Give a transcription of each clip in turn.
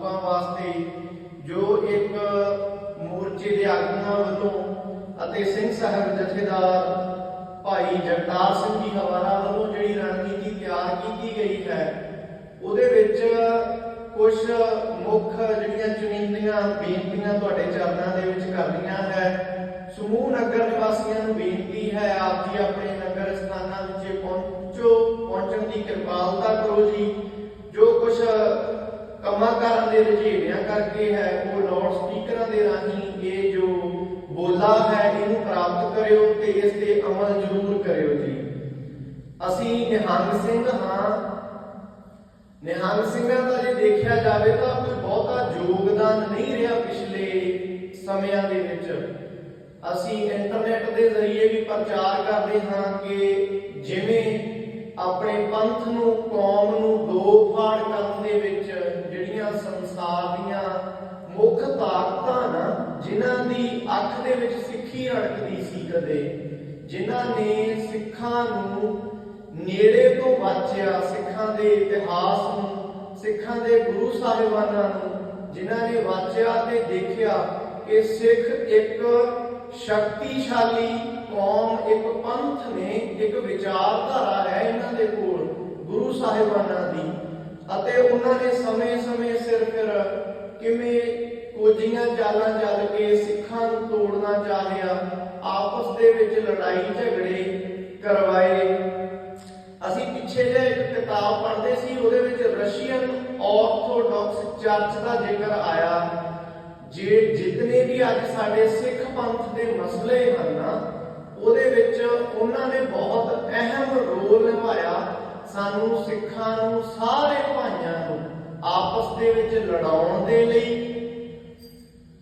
ਸਰੂਪਾਂ ਵਾਸਤੇ ਜੋ ਇੱਕ ਮੋਰਚੇ ਦੇ ਆਗੂਆਂ ਵੱਲੋਂ ਅਤੇ ਸਿੰਘ ਸਾਹਿਬ ਜਥੇਦਾਰ ਭਾਈ ਜਗਤਾਰ ਸਿੰਘ ਜੀ ਹਵਾਰਾ ਵੱਲੋਂ ਜਿਹੜੀ ਰਣਨੀਤੀ ਤਿਆਰ ਕੀਤੀ ਗਈ ਹੈ, ਉਹਦੇ ਵਿੱਚ ਕੁਝ ਮੁੱਖ ਜਿਹੜੀਆਂ ਚੁਣੀਂਦੀਆਂ ਬੇਨਤੀਆਂ ਤੁਹਾਡੇ ਚਰਨਾਂ ਦੇ ਵਿੱਚ ਕਰਨੀਆਂ ਹੈ। ਸਮੂਹ ਨਗਰ ਨਿਵਾਸੀਆਂ ਨੂੰ ਬੇਨਤੀ ਹੈ, ਆਪ ਜੀ ਆਪਣੇ ਨਗਰ ਸਥਾਨਾਂ ਵਿੱਚ ਪਹੁੰਚੋ, ਪਹੁੰਚਣ ਦੀ ਕਿਰਪਾਲਤਾ ਕਰੋ ਜੀ। ਕੰਮਾਂ ਕਾਰਾਂ ਦੇ ਰੁਝੇਵਿਆਂ ਕਰਕੇ ਹੈ, ਉਹ ਲਾਊਡ ਸਪੀਕਰਾਂ ਦੇ ਰਾਹੀਂ ਇਹ ਜੋ ਬੋਲਾ ਹੈ, ਇਹਨੂੰ ਪ੍ਰਾਪਤ ਕਰਿਓ ਤੇ ਇਸ ਤੇ ਅਮਲ ਜ਼ਰੂਰ ਕਰਿਓ ਜੀ। ਅਸੀਂ ਨਿਹੰਗ ਸਿੰਘ ਹਾਂ। ਨਿਹੰਗ ਸਿੰਘਾਂ ਦਾ ਜੇ ਦੇਖਿਆ ਜਾਵੇ ਤਾਂ ਕੋਈ ਬਹੁਤਾ ਯੋਗਦਾਨ ਨਹੀਂ ਰਿਹਾ ਪਿਛਲੇ ਸਮਿਆਂ ਦੇ ਵਿੱਚ। ਅਸੀਂ ਇੰਟਰਨੈਟ ਦੇ ਜ਼ਰੀਏ ਵੀ ਪ੍ਰਚਾਰ ਕਰਦੇ ਹਾਂ ਕਿ ਜਿਵੇਂ ਆਪਣੇ ਪੰਥ ਨੂੰ, ਕੌਮ ਨੂੰ ਦੋ ਫਾੜ ਕਰਨ ਦੇ ਵਿੱਚ ਮੁੱਖ ਤਾਕਤਾਂ ਨਾ ਜਿਨ੍ਹਾਂ ਦੀ ਅੱਖ ਦੇ ਵਿੱਚ ਸਿੱਖੀ ਰੜਕਦੀ ਸੀ ਕਦੇ, ਜਿਨ੍ਹਾਂ ਨੇ ਸਿੱਖਾਂ ਨੂੰ ਨੇੜੇ ਤੋਂ ਵਾਚਿਆ, ਸਿੱਖਾਂ ਦੇ ਇਤਿਹਾਸ ਨੂੰ, ਸਿੱਖਾਂ ਦੇ ਗੁਰੂ ਸਾਹਿਬਾਨਾਂ ਨੂੰ, ਜਿਨ੍ਹਾਂ ਨੇ ਵਾਚਿਆ ਤੇ ਦੇਖਿਆ ਕਿ ਸਿੱਖ ਇੱਕ ਸ਼ਕਤੀਸ਼ਾਲੀ ਕੌਮ, ਇੱਕ ਪੰਥ ਨੇ, ਇੱਕ ਵਿਚਾਰਧਾਰਾ ਹੈ ਇਹਨਾਂ ਦੇ ਕੋਲ, ਗੁਰੂ ਸਾਹਿਬਾਨਾਂ ਦੀ। ਅਤੇ ਉਹਨਾਂ ਨੇ ਸਮੇਂ-ਸਮੇਂ ਸਿਰ ਫਿਰ ਕਿਵੇਂ ਕੋਝੀਆਂ ਚਾਲਾਂ ਚੱਲ ਕੇ ਸਿੱਖਾਂ ਨੂੰ ਤੋੜਨਾ ਚਾਹਿਆ ਆਪਸ ਦੇ ਵਿੱਚ ਲੜਾਈ ਝਗੜੇ ਕਰਵਾਏ। ਅਸੀਂ ਪਿੱਛੇ ਜੇ ਇੱਕ ਕਿਤਾਬ ਪੜ੍ਹਦੇ ਸੀ, ਉਹਦੇ ਵਿੱਚ ਰਸ਼ੀਅਨ ਆਰਥੋਡਾਕਸ ਚਰਚ ਦਾ ਜ਼ਿਕਰ ਆਇਆ। ਜੇ ਜਿਤਨੇ ਵੀ ਅੱਜ ਸਾਡੇ ਸਿੱਖ ਪੰਥ ਦੇ ਮਸਲੇ ਹਨ ਨਾ, ਉਹਦੇ ਵਿੱਚ ਉਹਨਾਂ ਨੇ ਬਹੁਤ ਅਹਿਮ ਰੋਲ ਨਿਭਾਇਆ। ਸਾਨੂੰ ਸਿੱਖਾਂ ਨੂੰ, ਸਾਰੇ ਭਾਈਆਂ ਨੂੰ ਆਪਸ ਦੇ ਵਿੱਚ ਲੜਾਉਣ ਦੇ ਲਈ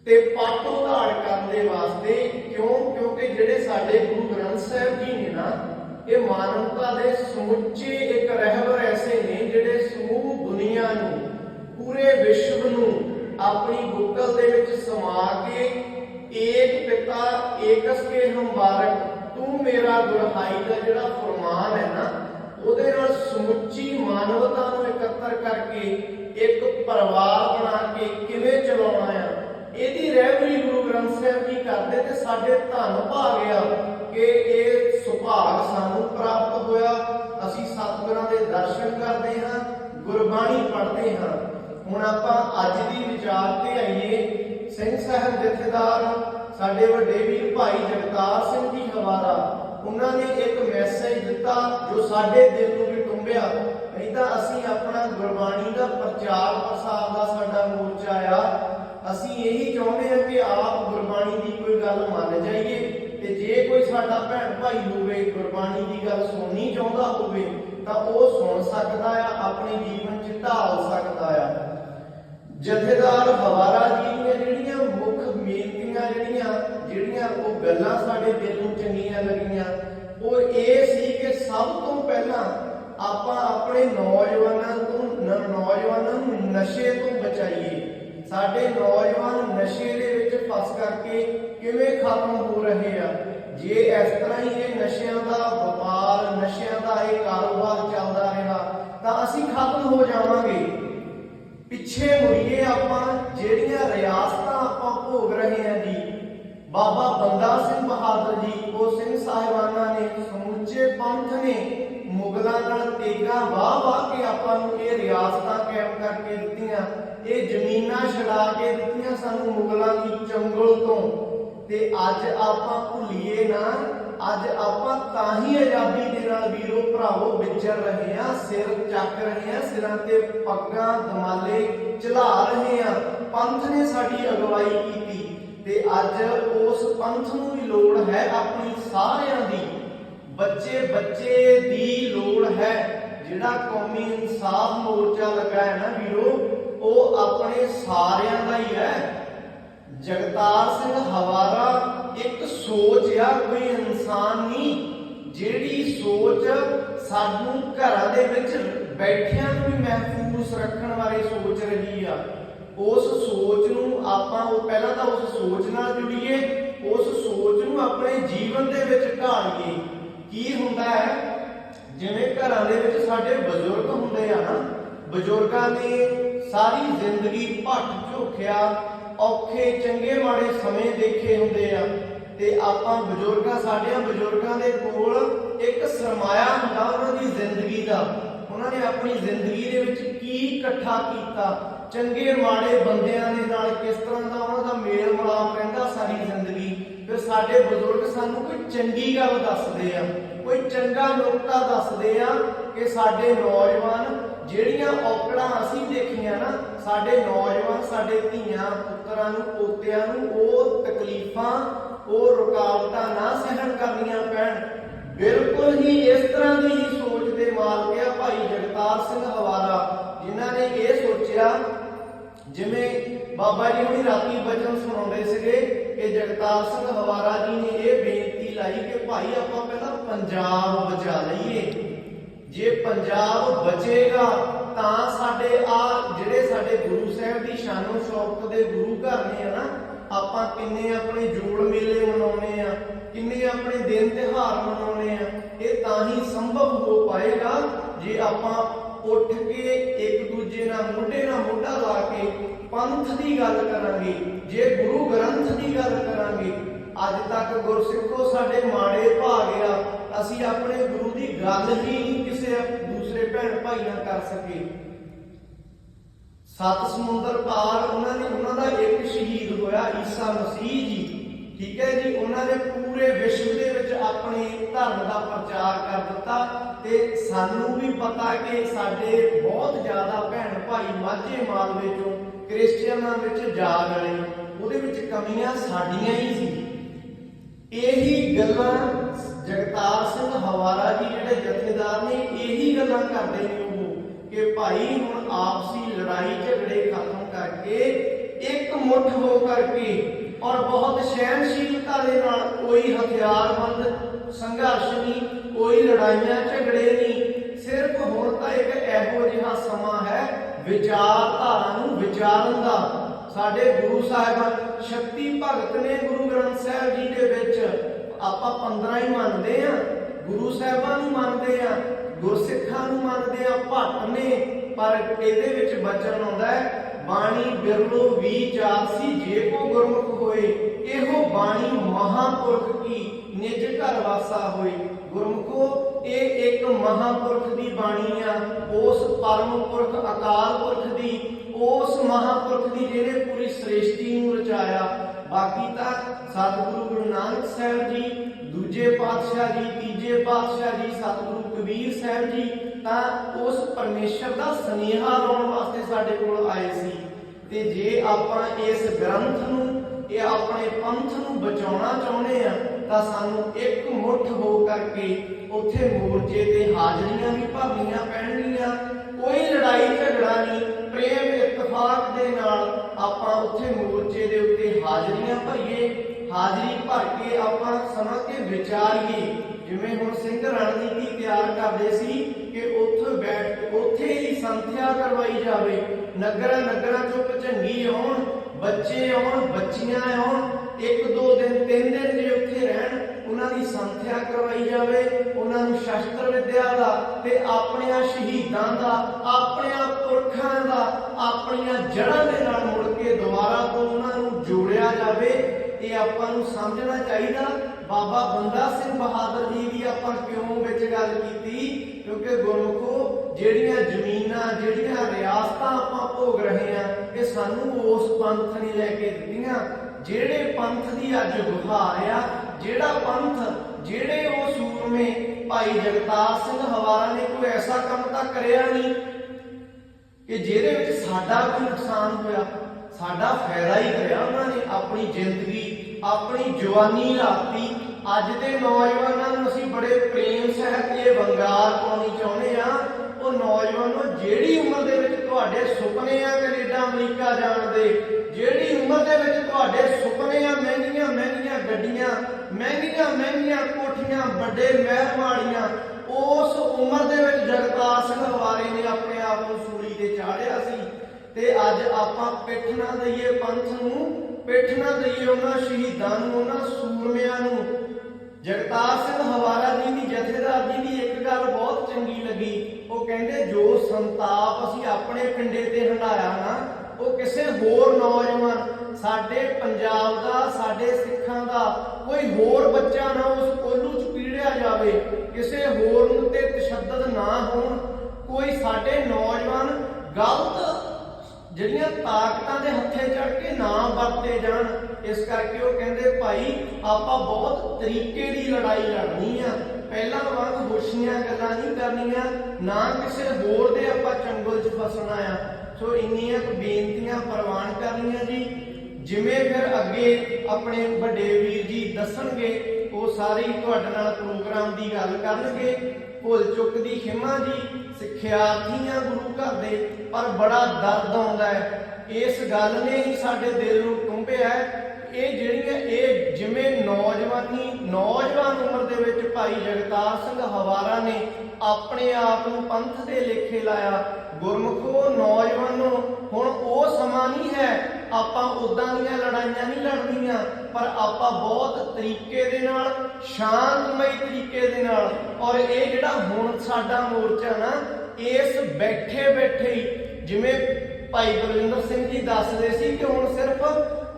ਤੇ ਪੱਟ ਉਧਾੜ ਕਰਨ ਦੇ ਵਾਸਤੇ ਕਿਉਂ? ਕਿਉਂਕਿ ਜਿਹੜੇ ਸਾਡੇ ਗੁਰੂ ਗ੍ਰੰਥ ਸਾਹਿਬ ਜੀ ਨੇ ਨਾ, ਇਹ ਮਾਨਵਤਾ ਦੇ ਸਮੁੱਚੇ ਇੱਕ ਰਹਿਬਰ ਐਸੇ ਨੇ ਜਿਹੜੇ ਸਮੂਹ ਦੁਨੀਆ ਨੂੰ, ਪੂਰੇ ਵਿਸ਼ਵ ਨੂੰ ਆਪਣੀ ਬੁੱਕਲ ਦੇ ਵਿੱਚ ਸਮਾ ਕੇ ਏਕ ਪਿਤਾ, ਏਕਸ ਕੇ ਹੰਬਾਰਕ, ਤੂੰ ਮੇਰਾ ਗੁਰਹਾਈ ਦਾ ਜਿਹੜਾ ਫਰਮਾਨ ਹੈ ਨਾ, ਉਹਦੇ ਨਾਲ ਸਮੁੱਚੀ ਮਾਨਵਤਾ ਨੂੰ ਇਕੱਤਰ ਕਰਕੇ ਇੱਕ ਪਰਿਵਾਰ ਬਣਾ ਕੇ ਕਿਵੇਂ ਚਲਾਉਣਾ ਇਹਦੀ ਰਹਿਬਰੀ ਗੁਰੂ ਗ੍ਰੰਥ ਸਾਹਿਬ ਜੀ ਕਰਦੇ ਤੇ ਸਾਡੇ ਧੰਨ ਭਾਗ ਕਿ ਇਹ ਸੁਭਾਗ ਸਾਨੂੰ ਪ੍ਰਾਪਤ ਹੋਇਆ। ਅਸੀਂ ਸਤਿਗੁਰਾਂ ਦੇ ਦਰਸ਼ਨ ਕਰਦੇ ਹਾਂ, ਗੁਰਬਾਣੀ ਪੜ੍ਹਦੇ ਹਾਂ। ਹੁਣ ਆਪਾਂ ਅੱਜ ਦੀ ਵਿਚਾਰ ਤੇ ਆਈਏ। ਸਿੰਘ ਸਾਹਿਬ ਜਥੇਦਾਰ, ਸਾਡੇ ਵੱਡੇ ਵੀਰ ਭਾਈ ਜਗਤਾਰ ਸਿੰਘ ਜੀ ਹਵਾਰਾ, ਉਹਨਾਂ ਨੇ ਇੱਕ ਮੈਸੇਜ ਦਿੱਤਾ ਜੋ ਸਾਡੇ ਦਿਲ ਨੂੰ ਵੀ ਟੁੰਬਿਆ। ਨਹੀਂ ਤਾਂ ਅਸੀਂ ਆਪਣਾ ਗੁਰਬਾਣੀ ਦਾ ਪ੍ਰਚਾਰ ਪ੍ਰਸਾਰ ਦਾ ਸਾਡਾ ਮੋਰਚਾ ਆ। ਅਸੀਂ ਇਹੀ ਚਾਹੁੰਦੇ ਹਾਂ ਕਿ ਆਪ ਗੁਰਬਾਣੀ ਦੀ ਕੋਈ ਗੱਲ ਮੰਨ ਜਾਈਏ ਤੇ ਜੇ ਕੋਈ ਸਾਡਾ ਭੈਣ ਭਾਈ ਹੋਵੇ, ਗੁਰਬਾਣੀ ਦੀ ਗੱਲ ਸੁਣਨੀ ਚਾਹੁੰਦਾ ਹੋਵੇ, ਤਾਂ ਉਹ ਸੁਣ ਸਕਦਾ ਆ, ਆਪਣੇ ਜੀਵਨ 'ਚ ਢਾਲ ਸਕਦਾ ਆ। ਜਥੇਦਾਰ ਹਵਾਰਾ ਜੀ ਦੀਆਂ ਜਿਹੜੀਆਂ ਮੁੱਖ ਬੇਨਤੀਆਂ ਜਿਹੜੀਆਂ ਜਿਹੜੀਆਂ ਉਹ ਗੱਲਾਂ ਸਾਡੇ ਦਿਲ ਨੂੰ ਚੰਗੀਆਂ ਲੱਗੀਆਂ, ਉਹ ਇਹ ਸੀ ਕਿ ਸਭ ਤੋਂ ਪਹਿਲਾਂ ਆਪਾਂ ਆਪਣੇ ਨੌਜਵਾਨਾਂ ਤੋਂ ਨੌਜਵਾਨਾਂ ਨੂੰ ਨਸ਼ੇ ਤੋਂ ਬਚਾਈਏ। ਸਾਡੇ ਨੌਜਵਾਨ ਨਸ਼ੇ ਦੇ ਵਿੱਚ ਫਸ ਕਰਕੇ ਕਿਵੇਂ ਖਤਮ ਹੋ ਰਹੇ ਆ? ਜੇ ਇਸ ਤਰ੍ਹਾਂ ਹੀ ਇਹ ਨਸ਼ਿਆਂ ਦਾ ਵਪਾਰ, ਨਸ਼ਿਆਂ ਦਾ ਇਹ ਕਾਰੋਬਾਰ ਚੱਲਦਾ ਰਿਹਾ, ਤਾਂ ਅਸੀਂ ਖਤਮ ਹੋ ਜਾਵਾਂਗੇ। ਪਿੱਛੇ ਮੁੜੀਏ ਆਪਾਂ ਜਿਹੜੀਆਂ ਰਿਆਸਤਾਂ ਆਪਾਂ ਭੋਗ ਰਹੇ ਹਾਂ ਜੀ, ਬਾਬਾ ਬੰਦਾ ਸਿੰਘ ਬਹਾਦਰ ਜੀ, ਉਹ ਸਿੰਘ ਸਾਹਿਬਾਨਾਂ ਨੇ, ਸਮੁੱਚੇ ਪੰਥ ਨੇ ਮੁਗਲਾਂ ਨਾਲ ਤੇਗਾ ਵਾਹ ਵਾਹ ਕੇ ਆਪਾਂ ਨੂੰ ਇਹ ਰਿਆਸਤਾਂ ਕਾਇਮ ਕਰਕੇ ਦਿੱਤੀਆਂ। ਇਹ ਜ਼ਮੀਨਾਂ ਛਡਾ ਕੇ ਦਿੱਤੀਆਂ ਸਾਨੂੰ ਮੁਗਲਾਂ ਦੀ ਚੰਗਲ ਤੋਂ। ਤੇ ਅੱਜ ਆਪਾਂ ਭੁੱਲੀਏ ਨਾ, ਅੱਜ ਆਪਾਂ ਤਾਂ ਹੀ ਆਜ਼ਾਦੀ ਦੇ ਨਾਲ ਵੀਰੋ ਭਰਾਵੋ ਵਿਚਰ ਰਹੇ ਆ ਸਿਰ ਚੱਕ ਰਹੇ ਆ ਸਿਰਾਂ ਤੇ ਪੱਗਾਂ ਦਮਾਲੇ ਚਲਾ ਰਹੇ ਆ ਪੰਥ ਨੇ ਸਾਡੀ ਅਗਵਾਈ ਕੀਤੀ ਤੇ ਅੱਜ ਉਸ ਪੰਥ ਨੂੰ ਵੀ ਲੋੜ ਹੈ ਆਪਣੀ ਸਾਰਿਆਂ ਦੀ। ਬੱਚੇ ਬੱਚੇ ਦੀ ਲੋੜ ਹੈ। ਜਿਹੜਾ ਕੌਮੀ ਇਨਸਾਫ ਮੋਰਚਾ ਲੱਗਾ ਹੈ ਨਾ ਵੀਰੋ ਉਹ ਆਪਣੇ ਸਾਰਿਆਂ ਦਾ ਹੀ ਹੈ। ਜਗਤਾਰ ਸਿੰਘ ਹਵਾਰਾ ਇੱਕ ਸੋਚ ਆ, ਕੋਈ ਇਨਸਾਨ ਨਹੀਂ, ਜਿਹੜੀ ਸੋਚ ਸਾਨੂੰ ਘਰਾਂ ਦੇ ਵਿੱਚ ਬੈਠਿਆਂ ਨੂੰ ਵੀ ਮਹਿਫੂਜ਼ ਰੱਖਣ ਵਾਲੀ ਸੋਚ ਰਹੀ ਆ। ਉਸ ਸੋਚ ਨੂੰ ਆਪਾਂ, ਉਹ ਪਹਿਲਾਂ ਤਾਂ ਉਸ ਸੋਚ ਨਾਲ ਜੁੜੀਏ, ਉਸ ਸੋਚ ਨੂੰ ਆਪਣੇ ਜੀਵਨ ਦੇ ਵਿੱਚ ਢਾਲੀਏ। ਕੀ ਹੁੰਦਾ ਹੈ? ਜਿਵੇਂ ਘਰਾਂ ਦੇ ਵਿੱਚ ਸਾਡੇ ਬਜ਼ੁਰਗ ਹੁੰਦੇ ਆ ਨਾ, ਬਜ਼ੁਰਗਾਂ ਨੇ ਸਾਰੀ ਜ਼ਿੰਦਗੀ ਭੱਜ ਝੋਖਿਆ, ਔਖੇ ਚੰਗੇ ਮਾੜੇ ਸਮੇਂ ਦੇਖੇ ਹੁੰਦੇ ਆ। ਤੇ ਆਪਾਂ ਬਜ਼ੁਰਗਾਂ, ਸਾਡਿਆਂ ਬਜ਼ੁਰਗਾਂ ਦੇ ਕੋਲ ਇੱਕ ਸਰਮਾਇਆ ਹੁੰਦਾ ਉਹਨਾਂ ਦੀ ਜ਼ਿੰਦਗੀ ਦਾ। ਉਹਨਾਂ ਨੇ ਆਪਣੀ ਜ਼ਿੰਦਗੀ ਦੇ ਵਿੱਚ ਕੀ ਇਕੱਠਾ ਕੀਤਾ? ਚੰਗੇ ਮਾੜੇ ਬੰਦਿਆਂ ਦੇ ਨਾਲ ਕਿਸ ਤਰ੍ਹਾਂ ਦਾ ਉਹਨਾਂ ਦਾ ਮੇਲ ਮਿਲਾਪ ਰਹਿੰਦਾ ਸਾਰੀ ਜ਼ਿੰਦਗੀ? ਫਿਰ ਸਾਡੇ ਬਜ਼ੁਰਗ ਸਾਨੂੰ ਕੋਈ ਚੰਗੀ ਗੱਲ ਦੱਸਦੇ ਆ, ਕੋਈ ਚੰਗਾ ਨੁਕਤਾ ਦੱਸਦੇ ਆ ਕਿ ਸਾਡੇ ਨੌਜਵਾਨ ਜਿਹੜੀਆਂ ਔਕੜਾਂ ਅਸੀਂ ਦੇਖੀਆਂ ਨਾ, ਸਾਡੇ ਨੌਜਵਾਨ, ਸਾਡੇ ਧੀਆਂ ਪੁੱਤਰਾਂ ਨੂੰ, ਪੋਤਿਆਂ ਨੂੰ ਉਹ ਤਕਲੀਫਾਂ, ਉਹ ਰੁਕਾਵਟਾਂ ਨਾ ਸਹਿਣ ਕਰਨੀਆਂ ਪੈਣ। ਬਿਲਕੁਲ ਹੀ ਇਸ ਤਰ੍ਹਾਂ ਦੀ ਹੀ ਸੋਚ ਦੇ ਮਾਲਕ ਆ ਭਾਈ ਜਗਤਾਰ ਸਿੰਘ ਹਵਾਲਾ, ਜਿਨ੍ਹਾਂ ਨੇ ਇਹ ਸੋਚਿਆ, ਜਿਵੇਂ ਬਾਬਾ ਜੀ ਹੁਣੀ ਰਾਤੀ ਬਚਨ ਸੁਣਾਉਂਦੇ ਸੀਗੇ ਕਿ ਜਗਤਾਰ ਸਿੰਘ ਹਵਾਰਾ ਜੀ ਨੇ ਇਹ ਬੇਨਤੀ ਲਾਈ ਕਿ ਭਾਈ ਆਪਾਂ ਪਹਿਲਾਂ ਪੰਜਾਬ ਬਚਾ ਲਈਏ। ਜੇ ਪੰਜਾਬ ਬਚੇਗਾ, ਤਾਂ ਸਾਡੇ ਆ ਜਿਹੜੇ ਸਾਡੇ ਗੁਰੂ ਸਾਹਿਬ ਦੀ ਸ਼ਾਨੋ ਸ਼ੌਕਤ ਦੇ ਗੁਰੂ ਘਰ ਨੇ ਨਾ, ਆਪਾਂ ਕਿੰਨੇ ਆਪਣੇ ਜੋੜ ਮੇਲੇ ਮਨਾਉਣੇ ਆ, ਕਿੰਨੇ ਆਪਣੇ ਦਿਨ ਤਿਉਹਾਰ ਮਨਾਉਣੇ ਆ, ਇਹ ਤਾਂ ਹੀ ਸੰਭਵ ਹੋ ਪਾਏਗਾ ਜੇ ਆਪਾਂ ਉੱਠ ਕੇ ਇੱਕ ਦੂਜੇ ਨਾਲ ਮੋਢੇ ਨਾਲ ਮੋਢਾ ਲਾ ਕੇ ਪੰਥ ਦੀ ਗੱਲ ਕਰਾਂਗੇ, ਜੇ ਗੁਰੂ ਗ੍ਰੰਥ ਦੀ ਗੱਲ ਕਰਾਂਗੇ, ਅੱਜ ਤੱਕ ਗੁਰਸਿੱਖੋ ਸਾਡੇ ਮਾੜੇ ਭਾਗ ਆ, ਅਸੀਂ ਆਪਣੇ ਗੁਰੂ ਦੀ ਗੱਲ ਹੀ ਨਹੀਂ ਕਿਸੇ ਦੂਸਰੇ ਭੈਣ ਭਾਈ ਨਾਲ ਕਰ ਸਕੇ। ਸੱਤ ਸਮੁੰਦਰ ਪਾਰ ਉਹਨਾਂ ਨੇ, ਉਹਨਾਂ ਦਾ ਇੱਕ ਸ਼ਹੀਦ ਹੋਇਆ ਈਸਾ ਮਸੀਹ ਜੀ। ਠੀਕ ਹੈ ਜੀ, ਉਹਨਾਂ ਨੇ ਪੂਰੇ ਵਿਸ਼ਵ ਦੇ ਵਿੱਚ ਆਪਣੇ ਧਰਮ ਦਾ ਪ੍ਰਚਾਰ ਕਰ ਦਿੱਤਾ ਤੇ ਸਾਨੂੰ ਵੀ ਪਤਾ ਕਿ ਸਾਡੇ ਬਹੁਤ ਜ਼ਿਆਦਾ ਭੈਣ ਭਾਈ ਮਾਝੇ ਮਾਲਵੇ ਚੋਂ ਕ੍ਰਿਸਚੀਅਨਾਂ ਵਿੱਚ ਜਾ ਗਏ ਉਹਦੇ ਵਿੱਚ ਕਮੀਆਂ ਸਾਡੀਆਂ ਹੀ ਸੀ। ਇਹੀ ਗੱਲਾਂ ਜਗਤਾਰ ਸਿੰਘ ਹਵਾਰਾ ਜੀ ਜਿਹੜੇ ਜਥੇਦਾਰ ਨੇ, ਇਹੀ ਗੱਲਾਂ ਕਰਦੇ ਨੇ ਉਹ, ਕਿ ਭਾਈ ਹੁਣ ਆਪਸੀ ਲੜਾਈ ਝਗੜੇ ਖਤਮ ਕਰਕੇ ਇੱਕ ਮੁੱਠ ਹੋ ਕਰਕੇ ਔਰ ਬਹੁਤ ਸਹਿਣਸ਼ੀਲਤਾ ਦੇ ਨਾਲ ਕੋਈ ਹਥਿਆਰਬੰਦ ਸੰਘਰਸ਼ ਨਹੀਂ, ਕੋਈ ਲੜਾਈਆਂ, ਝਗੜੇ ਨਹੀਂ। ਸਿਰਫ ਹੁਣ ਤਾਂ ਇੱਕ ਇਹੋ ਜਿਹਾ ਸਮਾਂ ਹੈ ਵਿਚਾਰਧਾਰਾ ਨੂੰ ਵਿਚਾਰਨ ਦਾ। ਸਾਡੇ ਗੁਰੂ ਸਾਹਿਬ, ਸ਼ਕਤੀ ਭਗਤ ਨੇ ਗੁਰੂ ਗ੍ਰੰਥ ਸਾਹਿਬ ਜੀ ਦੇ ਵਿੱਚ ਆਪਾਂ 15 ਹੀ ਮੰਨਦੇ ਆ ਗੁਰੂ ਸਾਹਿਬਾਂ ਨੂੰ ਮੰਨਦੇ ਆ ਗੁਰਸਿੱਖਾਂ ਨੂੰ ਮੰਨਦੇ ਆ ਭੱਟ ਨੇ, ਪਰ ਇਹਦੇ ਵਿੱਚ ਬਚਨ ਆਉਂਦਾ ਹੈ ਬਾਣੀ ਬਿਰਲੋ ਵੀ ਜਾਸੀ ਜੇ ਕੋ ਗੁਰਮੁਖ ਹੋਏ, ਇਹੋ ਬਾਣੀ ਮਹਾਪੁਰਖ ਕੀ ਨਿਜ ਘਰ ਵਾਸਾ ਹੋਏ। ਗੁਰਮੁਖੋ, ਇਹ ਇੱਕ ਮਹਾਪੁਰਖ ਦੀ ਬਾਣੀ ਆ, ਉਸ ਪਰਮ ਪੁਰਖ ਅਕਾਲ ਪੁਰਖ ਦੀ, ਉਸ ਮਹਾਪੁਰਖ ਦੀ ਜਿਹਨੇ ਪੂਰੀ ਸ੍ਰਿਸ਼ਟੀ ਨੂੰ ਰਚਾਇਆ। ਬਾਕੀ ਤਾਂ ਸਤਿਗੁਰੂ ਗੁਰੂ ਨਾਨਕ ਸਾਹਿਬ ਜੀ, ਦੂਜੇ ਪਾਤਸ਼ਾਹ ਜੀ, ਤੀਜੇ ਪਾਤਸ਼ਾਹ ਜੀ, ਸਤਿਗੁਰੂ ਕਬੀਰ ਸਾਹਿਬ ਜੀ ਤਾਂ ਉਸ ਪਰਮੇਸ਼ਰ ਦਾ ਸਨੇਹਾ ਲਾਉਣ ਵਾਸਤੇ ਸਾਡੇ ਕੋਲ ਆਏ ਸੀ। ਤੇ ਜੇ ਆਪਾਂ ਇਸ ਗ੍ਰੰਥ ਨੂੰ, ਇਹ ਆਪਣੇ ਪੰਥ ਨੂੰ ਬਚਾਉਣਾ ਚਾਹੁੰਦੇ ਆ ਤਾਂ ਸਾਨੂੰ ਇੱਕ ਮੁੱਠ ਹੋ ਕਰਕੇ ਉੱਥੇ ਮੋਰਚੇ ਤੇ ਹਾਜ਼ਰੀਆਂ ਵੀ ਭਰਨੀਆਂ ਪੈਣਗੀਆਂ। ਕੋਈ ਲੜਾਈ ਝਗੜਾ ਨਹੀਂ, ਪ੍ਰੇਮ ਇਤਫਾਕ ਦੇ ਨਾਲ ਆਪਾਂ ਉੱਥੇ ਮੋਰਚੇ ਦੇ ਉੱਤੇ ਹਾਜ਼ਰੀਆਂ ਭਰੀਏ। ਹਾਜ਼ਰੀ ਭਰ ਕੇ ਆਪਾਂ ਸਮਾਂ ਕੇ ਵਿਚਾਰੀਏ। ਜਿਵੇਂ ਹੁਣ ਸਿੰਘ ਰਣਨੀਤੀ ਤਿਆਰ ਕਰਦੇ ਸੀ ਕਿ ਉੱਥੇ ਬੈਠ ਉੱਥੇ ਹੀ ਸੰਥਿਆ ਕਰਵਾਈ ਜਾਵੇ। ਨਗਰਾਂ ਨਗਰਾਂ ਚੋਂ ਭਚੰਗੀ ਆਉਣ, ਬੱਚੇ ਆਉਣ, ਬੱਚੀਆਂ ਆਉਣ, ਇੱਕ ਦੋ ਦਿਨ, ਤਿੰਨ ਦਿਨ ਜੇ ਉੱਥੇ ਰਹਿਣ, ਉਹਨਾਂ ਦੀ ਸੰਥਿਆ ਕਰਵਾਈ ਜਾਵੇ, ਉਹਨਾਂ ਨੂੰ ਸ਼ਸਤਰ ਵਿਦਿਆ ਦਾ ਤੇ ਆਪਣੀਆਂ ਸ਼ਹੀਦਾਂ ਦਾ, ਆਪਣੀਆਂ ਪੁਰਖਾਂ ਦਾ, ਆਪਣੀਆਂ ਜੜ੍ਹਾਂ ਦੇ ਨਾਲ ਮੁੜ ਕੇ ਦੁਬਾਰਾ ਤੋਂ ਉਹਨਾਂ ਨੂੰ ਜੋੜਿਆ ਜਾਵੇ, ਇਹ ਆਪਾਂ ਨੂੰ ਸਮਝਣਾ ਚਾਹੀਦਾ। ਬਾਬਾ ਬੰਦਾ ਸਿੰਘ ਬਹਾਦਰ ਜੀ ਦੀ ਆਪਾਂ ਕਿਉਂ ਵਿੱਚ ਗੱਲ ਕੀਤੀ? ਕਿਉਂਕਿ ਗੁਰਮੁਖੋ, ਜਿਹੜੀਆਂ ਜ਼ਮੀਨਾਂ, ਜਿਹੜੀਆਂ ਰਿਆਸਤਾਂ ਆਪਾਂ ਭੋਗ ਰਹੇ ਆ ਇਹ ਸਾਨੂੰ ਉਸ ਪੰਥ ਨੇ ਲੈ ਕੇ ਦਿੱਤੀਆਂ। ਜਿਹੜੇ ਪੰਥ ਦੀ ਅੱਜ ਗੁਹਾਰ ਆ, ਜਿਹੜਾ ਪੰਥ, ਜਿਹੜੇ ਉਹ ਸੂਰਮੇ ਭਾਈ ਜਗਤਾਰ ਸਿੰਘ ਹਵਾਰਾ ਨੇ ਕੋਈ ਐਸਾ ਕੰਮ ਤਾਂ ਕਰਿਆ ਨਹੀਂ ਕਿ ਜਿਹਦੇ ਵਿੱਚ ਸਾਡਾ ਕੋਈ ਨੁਕਸਾਨ ਹੋਇਆ, ਸਾਡਾ ਫਾਇਦਾ ਹੀ ਕਰਿਆ ਉਹਨਾਂ ਨੇ ਆਪਣੀ ਜ਼ਿੰਦਗੀ ਆਪਣੀ ਜਵਾਨੀ ਲਾਤੀ ਅੱਜ ਦੇ ਨੌਜਵਾਨਾਂ ਨੂੰ ਅਸੀਂ ਬੜੇ ਪ੍ਰੇਮ ਸਹਿਤ ਇਹ ਵੰਗਾਰ ਪਾਉਣੀ ਚਾਹੁੰਦੇ ਆ ਉਹ ਨੌਜਵਾਨੋ ਜਿਹੜੀ ਉਮਰ ਦੇ ਵਿੱਚ ਤੁਹਾਡੇ ਸੁਪਨੇ ਆ ਕੈਨੇਡਾ, ਅਮਰੀਕਾ ਜਾਣ ਦੇ, ਜਿਹੜੀ ਉਮਰ ਦੇ ਵਿੱਚ ਤੁਹਾਡੇ ਸੁਪਨੇ ਆ ਮਹਿੰਗੀਆਂ ਮਹਿੰਗੀਆਂ ਗੱਡੀਆਂ, ਮਹਿੰਗੀਆਂ ਮਹਿੰਗੀਆਂ ਕੋਠੀਆਂ, ਵੱਡੇ ਮਹਿਲ ਮਾੜੀਆਂ ਉਸ ਉਮਰ ਦੇ ਵਿੱਚ ਜਗਤਾਰ ਸਿੰਘ ਹਵਾਰੇ ਨੇ ਆਪਣੇ ਆਪ ਨੂੰ ਸੂਲੀ ਤੇ ਚਾੜਿਆ ਸੀ। ਤੇ ਅੱਜ ਆਪਾਂ ਪਿੱਠ ਨਾ ਦਈਏ ਪੰਥ ਨੂੰ ਪਿੱਠ ਨਾ ਦਈਏ ਉਹਨਾਂ ਸ਼ਹੀਦਾਂ ਨੂੰ, ਉਹਨਾਂ ਸੂਰਮਿਆਂ ਨੂੰ। ਜਗਤਾਰ ਸਿੰਘ ਹਵਾਰਾ ਜੀ ਦੀ ਜਥੇਦਾਰ ਜੀ ਦੀ ਇੱਕ ਗੱਲ ਬਹੁਤ ਚੰਗੀ ਲੱਗੀ। ਉਹ ਕਹਿੰਦੇ, ਜੋ ਸੰਤਾਪ ਅਸੀਂ ਆਪਣੇ ਪਿੰਡੇ ਤੇ ਹੰਡਾਇਆ ਨਾ, ਉਹ ਕਿਸੇ ਹੋਰ ਨੌਜਵਾਨ, ਸਾਡੇ ਪੰਜਾਬ ਦਾ, ਸਾਡੇ ਸਿੱਖਾਂ ਦਾ, ਕੋਈ ਹੋਰ ਬੱਚਾ ਨਾ ਉਸ ਕੋਲੂ ਚ ਪੀੜਿਆ ਜਾਵੇ। ਕਿਸੇ ਹੋਰ ਨੂੰ ਤੇ ਤਸ਼ੱਦਦ ਨਾ ਹੋਣ। ਕੋਈ ਸਾਡੇ ਨੌਜਵਾਨ ਗਲਤ ਜਿਹੜੀਆਂ ਤਾਕਤਾਂ ਦੇ ਹੱਥੇ ਚੜ ਕੇ ਨਾ ਵਰਤੇ ਜਾਣ, ਇਸ ਕਰਕੇ ਉਹ ਕਹਿੰਦੇ, ਭਾਈ, ਆਪਾਂ ਬਹੁਤ ਤਰੀਕੇ ਦੀ ਲੜਾਈ ਲੜਨੀ ਆ। ਪਹਿਲਾਂ ਵਾਂਗ ਹੋਸ਼ੀਆਂ ਗੱਲਾਂ ਨਹੀਂ ਕਰਨੀਆਂ, ਨਾ ਕਿਸੇ ਹੋਰ ਦੇ ਆਪਾਂ ਚੰਗਲ 'ਚ ਫਸਣਾ ਆ। ਸੋ ਇੰਨੀਆਂ ਕੁ ਬੇਨਤੀਆਂ ਪ੍ਰਵਾਨ ਕਰਨੀਆਂ ਜੀ। ਜਿਵੇਂ ਫਿਰ ਅੱਗੇ ਆਪਣੇ ਵੱਡੇ ਵੀਰ ਜੀ ਦੱਸਣਗੇ, ਉਹ ਸਾਰੀ ਤੁਹਾਡੇ ਨਾਲ ਪ੍ਰੋਗਰਾਮ ਦੀ ਗੱਲ ਕਰਨਗੇ। ਭੁੱਲ ਚੁੱਕ ਦੀ ਖਿਮਾ ਜੀ। ਸਿੱਖਿਆਰਥੀਆਂ ਗੁਰੂ ਘਰ ਦੇ, ਪਰ ਬੜਾ ਦਰਦ ਆਉਂਦਾ ਹੈ। ਇਸ ਗੱਲ ਨੇ ਹੀ ਸਾਡੇ ਦਿਲ ਨੂੰ ਟੁੰਬਿਆ ਇਹ ਜਿਹੜੀਆਂ, ਇਹ ਜਿਵੇਂ ਨੌਜਵਾਨੀ, ਨੌਜਵਾਨ ਉਮਰ ਦੇ ਵਿੱਚ ਭਾਈ ਜਗਤਾਰ ਸਿੰਘ ਹਵਾਰਾ ਨੇ ਆਪਣੇ ਆਪ ਨੂੰ ਪੰਥ ਦੇ ਲੇਖੇ ਲਾਇਆ। ਗੁਰਮੁਖੋ, ਨੌਜਵਾਨੋ, ਹੁਣ ਉਹ ਸਮਾਂ ਨਹੀਂ ਹੈ ਆਪਾਂ ਉਦਾਂ ਦੀਆਂ ਲੜਾਈਆਂ ਨਹੀਂ ਲੜਨੀਆਂ, ਪਰ ਆਪਾਂ ਬਹੁਤ ਤਰੀਕੇ ਦੇ ਨਾਲ, ਸ਼ਾਂਤਮਈ ਤਰੀਕੇ ਦੇ ਨਾਲ, ਔਰ ਇਹ ਜਿਹੜਾ ਹੁਣ ਸਾਡਾ ਮੋਰਚਾ ਨਾ, ਇਸ ਬੈਠੇ ਬੈਠੇ ਹੀ, ਜਿਵੇਂ ਭਾਈ ਬਲਵਿੰਦਰ ਸਿੰਘ ਜੀ ਦੱਸਦੇ ਸੀ ਕਿ ਹੁਣ ਸਿਰਫ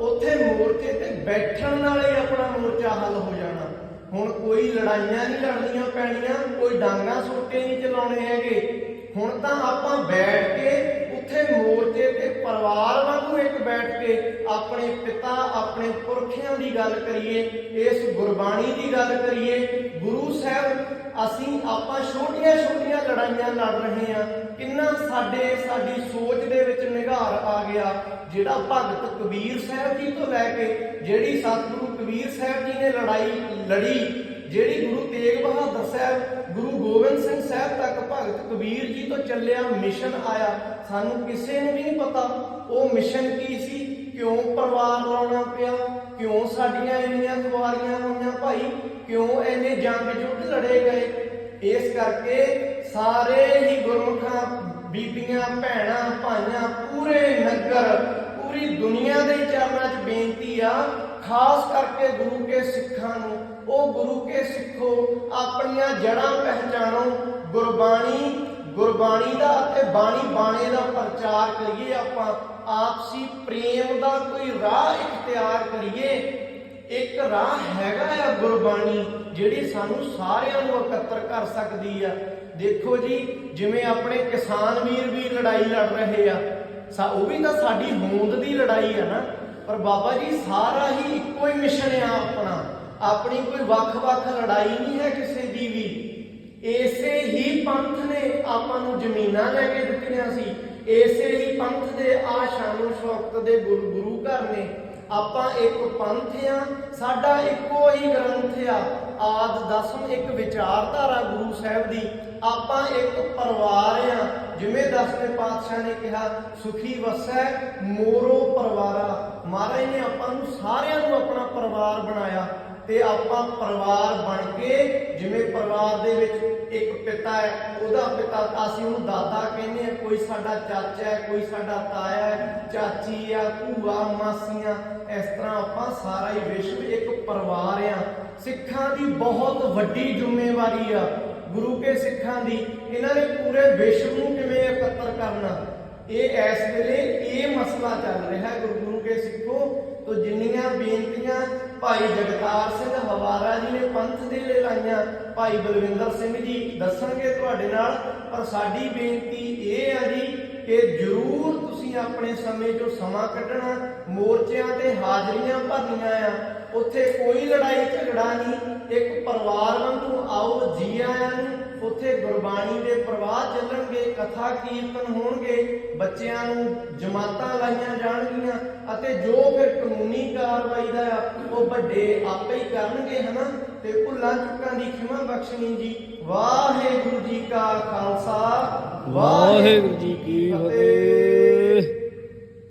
ਉੱਥੇ ਮੋਰਚੇ ਤੇ ਬੈਠਣ ਨਾਲ ਹੀ ਆਪਣਾ ਮੋਰਚਾ ਹੱਲ ਹੋ ਜਾਣਾ। ਹੁਣ ਕੋਈ ਲੜਾਈਆਂ ਨਹੀਂ ਲੜਨੀਆਂ ਪੈਣੀਆਂ, ਕੋਈ ਡਾਂਗਾ ਸੁੱਟੇ ਨਹੀਂ ਚਲਾਉਣੇ ਹੈਗੇ। ਹੁਣ ਤਾਂ ਆਪਾਂ ਬੈਠ ਕੇ ਉੱਥੇ ਮੋਰਚੇ ਤੇ ਪਰਿਵਾਰ ਵਾਂਗੂ ਇੱਕ ਬੈਠ ਕੇ ਆਪਣੇ ਪਿਤਾ, ਆਪਣੇ ਪੁਰਖਿਆਂ ਦੀ ਗੱਲ ਕਰੀਏ, ਇਸ ਗੁਰਬਾਣੀ ਦੀ ਗੱਲ ਕਰੀਏ, ਗੁਰੂ ਸਾਹਿਬ, ਅਸੀਂ ਆਪਾਂ ਛੋਟੀਆਂ ਛੋਟੀਆਂ ਲੜਾਈਆਂ ਲੜ ਰਹੇ ਹਾਂ, ਕਿੰਨਾ ਸਾਡੇ, ਸਾਡੀ ਸੋਚ ਦੇ ਵਿੱਚ ਨਿਗਾਰ ਆ ਗਿਆ, ਜਿਹੜਾ ਭਗਤ ਕਬੀਰ ਸਾਹਿਬ ਜੀ ਤੋਂ ਲੈ ਕੇ ਜਿਹੜੀ ਸਤਿਗੁਰੂ ਕਬੀਰ ਸਾਹਿਬ ਜੀ ਨੇ ਲੜਾਈ, ਲੜੀ ਜਿਹੜੀ ਗੁਰੂ ਤੇਗ ਬਹਾਦਰ ਸਾਹਿਬ, ਗੁਰੂ ਗੋਬਿੰਦ ਸਿੰਘ ਸਾਹਿਬ ਤੱਕ ਭਗਤ ਕਬੀਰ ਜੀ ਤੋਂ ਚੱਲਿਆ ਮਿਸ਼ਨ ਆਇਆ, ਸਾਨੂੰ ਕਿਸੇ ਨੂੰ ਵੀ ਨਹੀਂ ਪਤਾ ਉਹ ਮਿਸ਼ਨ ਕੀ ਸੀ, ਕਿਉਂ ਪਰਿਵਾਰ ਲਾਉਣਾ ਪਿਆ, ਕਿਉਂ ਸਾਡੀਆਂ ਇੰਨੀਆਂ ਕੁਵਾਰੀਆਂ ਹੋਈਆਂ ਭਾਈ, ਕਿਉਂ ਇੰਨੇ ਜੰਗ ਜੁੱਧ ਲੜੇ ਗਏ। ਇਸ ਕਰਕੇ ਸਾਰੇ ਹੀ ਗੁਰਮੁਖਾਂ, ਬੀਬੀਆਂ, ਭੈਣਾਂ, ਭਾਈਆਂ, ਪੂਰੇ ਨਗਰ, ਪੂਰੀ ਦੁਨੀਆ ਦੇ ਚਰਨਾਂ 'ਚ ਬੇਨਤੀ ਆ, ਖਾਸ ਕਰਕੇ ਗੁਰੂ ਕੇ ਸਿੱਖਾਂ ਨੂੰ ਉਹ ਗੁਰੂ ਕੇ ਸਿੱਖੋ, ਆਪਣੀਆਂ ਜੜਾਂ ਪਹਿਚਾਣੋ। ਗੁਰਬਾਣੀ ਗੁਰਬਾਣੀ ਦਾ ਅਤੇ ਬਾਣੀ ਬਾਣੇ ਦਾ ਪ੍ਰਚਾਰ ਕਰੀਏ ਆਪਾਂ। ਆਪਸੀ ਪ੍ਰੇਮ ਦਾ ਕੋਈ ਰਾਹ ਇਖਤਿਆਰ ਕਰੀਏ। ਇੱਕ ਰਾਹ ਹੈਗਾ ਆ ਗੁਰਬਾਣੀ, ਜਿਹੜੀ ਸਾਨੂੰ ਸਾਰਿਆਂ ਨੂੰ ਇਕੱਤਰ ਕਰ ਸਕਦੀ ਆ। ਦੇਖੋ ਜੀ, ਜਿਵੇਂ ਆਪਣੇ ਕਿਸਾਨ ਵੀਰ ਵੀ ਲੜਾਈ ਲੜ ਰਹੇ ਆ, ਸਾ ਉਹ ਵੀ ਤਾਂ ਸਾਡੀ ਹੋਂਦ ਦੀ ਲੜਾਈ ਆ ਨਾ। ਪਰ ਬਾਬਾ ਜੀ, ਸਾਰਾ ਹੀ ਇੱਕੋ ਹੀ ਮਿਸ਼ਨ ਆ ਆਪਣਾ। ਆਪਣੀ ਕੋਈ ਵੱਖ-ਵੱਖ ਲੜਾਈ ਨਹੀਂ ਹੈ ਕਿਸੇ ਦੀ ਵੀ। ਇਸੇ ਹੀ ਪੰਥ ਨੇ ਆਪਾਂ ਨੂੰ ਜ਼ਮੀਨਾਂ ਲੈ ਕੇ ਦਿੱਤੀਆਂ ਸੀ। ਇਸੇ ਹੀ ਪੰਥ ਦੇ ਆ ਸ਼ਾਨੋ ਸ਼ੌਕਤ ਦੇ ਗੁਰੂ ਘਰ ਨੇ। ਆਪਾਂ ਇੱਕ ਪੰਥ ਆ, ਸਾਡਾ ਇੱਕੋ ਹੀ ਗ੍ਰੰਥ ਆ। ਆਦ ਦਸਮ ਇੱਕ ਵਿਚਾਰਧਾਰਾ ਗੁਰੂ ਸਾਹਿਬ ਦੀ। ਆਪਾਂ ਇੱਕ ਪਰਿਵਾਰ ਆ, ਜਿਵੇਂ ਦਸਵੇਂ ਪਾਤਸ਼ਾਹ ਨੇ ਕਿਹਾ, ਸੁਖੀ ਵਸੈ ਮੋਰੋ ਪਰਿਵਾਰਾ। ਮਹਾਰਾਜ ਨੇ ਆਪਾਂ ਨੂੰ ਸਾਰਿਆਂ ਨੂੰ ਆਪਣਾ ਪਰਿਵਾਰ ਬਣਾਇਆ। ਤੇ ਆਪਾਂ ਪਰਿਵਾਰ ਬਣ ਕੇ ਜਿਵੇਂ ਪਰਿਵਾਰ ਦੇ ਵਿੱਚ ਇੱਕ ਪਿਤਾ ਹੈ, ਉਹਦਾ ਪਿਤਾ ਅਸੀਂ ਉਹਨੂੰ ਦਾਦਾ ਕਹਿੰਦੇ ਆ ਕੋਈ ਸਾਡਾ ਚਾਚਾ ਹੈ, ਕੋਈ ਸਾਡਾ ਤਾਇਆ ਹੈ, ਚਾਚੀ ਆ, ਭੂਆ, ਮਾਸੀਆਂ, ਇਸ ਤਰ੍ਹਾਂ ਆਪਾਂ ਸਾਰਾ ਹੀ ਵਿਸ਼ਵ ਇੱਕ ਪਰਿਵਾਰ ਆ। ਸਿੱਖਾਂ ਦੀ ਬਹੁਤ ਵੱਡੀ ਜ਼ਿੰਮੇਵਾਰੀ ਆ। ਗੁਰੂ ਕੇ ਸਿੱਖਾਂ ਦੀ, ਇਹਨਾਂ ਨੇ ਪੂਰੇ ਵਿਸ਼ਵ ਨੂੰ ਕਿਵੇਂ ਇਕੱਤਰ ਕਰਨਾ? ਇਹ ਇਸ ਵੇਲੇ ਇਹ ਮਸਲਾ ਚੱਲ ਰਿਹਾ ਗੁਰੂ ਗੁਰੂ ਕੇ ਸਿੱਖੋ, ਤੋਂ ਜਿੰਨੀਆਂ ਬੇਨਤੀਆਂ ਭਾਈ ਜਗਤਾਰ ਸਿੰਘ ਹਵਾਰਾ ਜੀ ਨੇ ਪੰਥ ਦੇ ਲਈ ਲਾਈਆਂ। ਭਾਈ ਬਲਵਿੰਦਰ ਸਿੰਘ ਜੀ ਦੱਸਣਗੇ ਤੁਹਾਡੇ ਨਾਲ, ਪਰ ਸਾਡੀ ਬੇਨਤੀ ਇਹ ਆ ਜੀ ਕਿ ਜਰੂਰ ਤੁਸੀਂ ਆਪਣੇ ਸਮੇਂ 'ਚੋਂ ਸਮਾਂ ਕੱਢਣਾ ਮੋਰਚਿਆਂ ਤੇ ਹਾਜ਼ਰੀਆਂ ਭਰਨੀਆਂ ਆ ਉੱਥੇ ਕੋਈ ਲੜਾਈ ਝਗੜਾ ਨਹੀਂ ਇੱਕ ਪਰਿਵਾਰ ਵਾਂਗੂ ਆਓ ਜੀ ਆਇਆਂ ਨੂੰ ਉੱਥੇ ਗੁਰਬਾਣੀ ਦੇ ਪ੍ਰਵਾਹ ਚੱਲਣਗੇ ਕਥਾ ਕੀਰਤਨ ਹੋਣਗੇ ਬੱਚਿਆਂ ਨੂੰ ਜਮਾਤਾਂ ਲਾਈਆਂ ਜਾਣਗੀਆਂ ਅਤੇ ਜੋ ਫਿਰ ਕਾਨੂੰਨੀ ਕਾਰਵਾਈ ਦਾ ਉਹ ਵੱਡੇ ਆਪੇ ਹੀ ਕਰਨਗੇ ਹਨਾ? ਤੇ ਭੁੱਲਾਂ ਚੁੱਕਾਂ ਦੀ ਖਿਮਾ ਬਖਸ਼ਣੀ ਜੀ। ਵਾਹਿਗੁਰੂ ਜੀ ਕਾ ਖਾਲਸਾ ਵਾਹਿਗੁਰੂ ਜੀ ਕੀ ਫਤਿਹ।